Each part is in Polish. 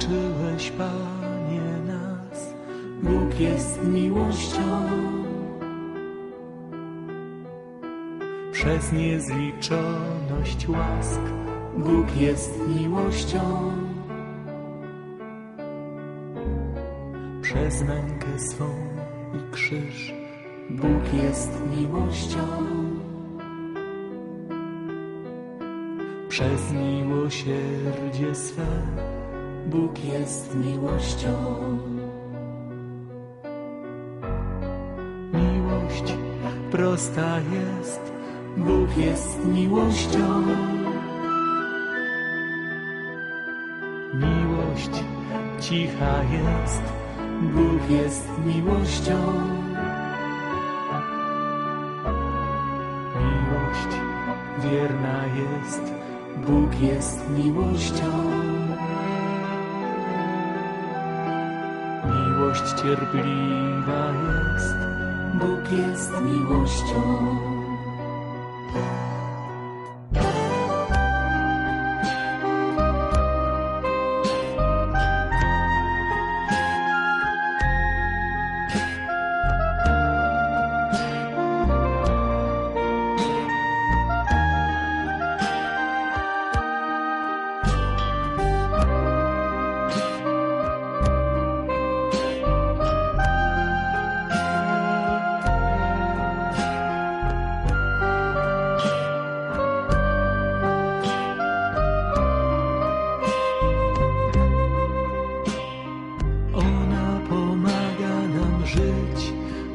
Zbawiłeś, Panie, nas. Bóg jest miłością. Przez niezliczoność łask Bóg jest miłością. Przez mękę swą i krzyż Bóg jest miłością. Przez miłosierdzie swe Bóg jest miłością. Miłość prosta jest, Bóg jest miłością. Miłość cicha jest, Bóg jest miłością. Miłość wierna jest, Bóg jest miłością. Miłość cierpliwa jest, Bóg jest miłością.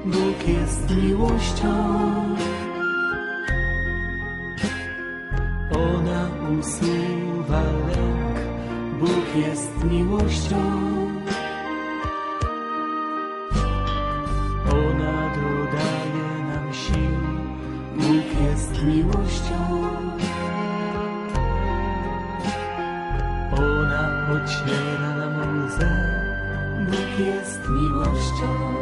Bóg jest miłością. Ona usuwa lęk, Bóg jest miłością. Ona dodaje nam sił, Bóg jest miłością. Ona ociera nam łzę, Bóg jest miłością.